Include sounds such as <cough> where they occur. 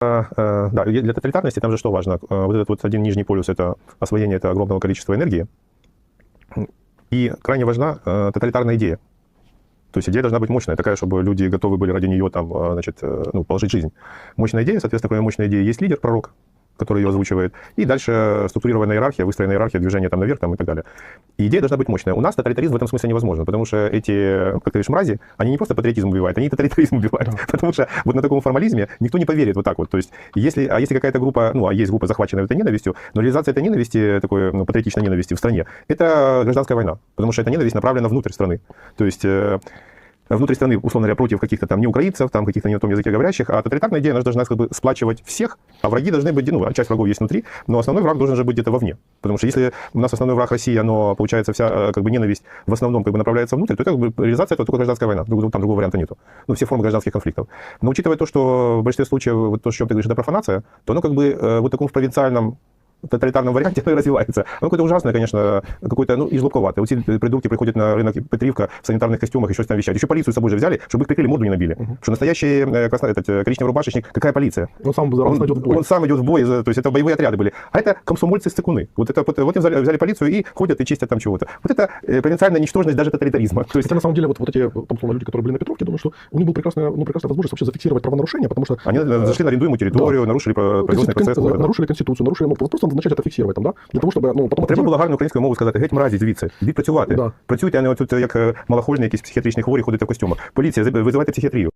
Э, Да, для тоталитарности там же что важно? Э, Вот этот вот один нижний полюс – это освоение этого огромного количества энергии. И крайне важна э, тоталитарная идея. То есть идея должна быть мощная, такая, чтобы люди готовы были ради нее там, значит, ну, положить жизнь. Мощная идея, соответственно, кроме мощной идеи есть лидер, пророк, который ее озвучивает, и дальше структурированная иерархия, выстроенная иерархия, движение там наверх там, и так далее. И идея должна быть мощная. У нас тоталитаризм в этом смысле невозможно, потому что эти, как ты говоришь, мрази, они не просто патриотизм убивают, они и тоталитаризм убивают. <laughs> Потому что вот на таком формализме никто не поверит вот так вот. То есть если, а если какая-то группа, ну, а есть группа, захваченная этой ненавистью, но реализация этой ненависти, такой ну, патриотичной ненависти в стране, это гражданская война, потому что эта ненависть направлена внутрь страны. То есть э, внутри страны, условно говоря, против каких-то там не украинцев, там каких-то не на том языке говорящих, а тоталитарная идея, она же должна как бы сплачивать всех, а враги должны быть, ну, часть врагов есть внутри, но основной враг должен же быть где-то вовне. Потому что если у нас основной враг России, оно, получается, вся э, как бы ненависть в основном как бы направляется внутрь, то это как бы реализация этого только гражданская война, Друг- там другого варианта нету. Ну, все формы гражданских конфликтов. Но учитывая то, что в большинстве случаев, вот то, о чем ты говоришь, это профанация, то оно как бы э, вот в таком в провинциальном тоталитарном варианте <laughs> оно и развивается. Оно какое-то ужасное, конечно, какое-то, ну, и жлобковатое. Вот эти придурки приходят на рынок Петривка в санитарных костюмах, еще там вещают. Еще полицию с собой же взяли, чтобы их прикрыли, морду не набили. Что настоящий э, красно- этот, э, коричневый рубашечник, какая полиция? Он сам за- Он, идет в бой. он сам идет в бой, то есть это боевые отряды были. А это комсомольцы-стыкуны. Вот это вот, вот им взяли, взяли полицию и ходят и чистят там чего-то. Вот это э, провинциальная ничтожность даже тоталитаризма. То есть Хотя на самом деле вот, вот эти там, условно, люди, которые были на Петровке, думаю, что у них была прекрасная, ну, прекрасная возможность вообще зафиксировать правонарушения, потому что они э, зашли на арендуемую территорию, нарушили про- производственный процесс. да. нарушили конституцию, нарушили, ну, просто начать это фіксувати там, да? Для того, щоб, ну, потім... Треба було гарно українською мовою сказати, геть мразі звідси, йдіть працювати. Да. Працюйте, а не тут як е, малохольні якісь психіатричні хворі ходите в костюмах. Поліція, визивайте психіатрію.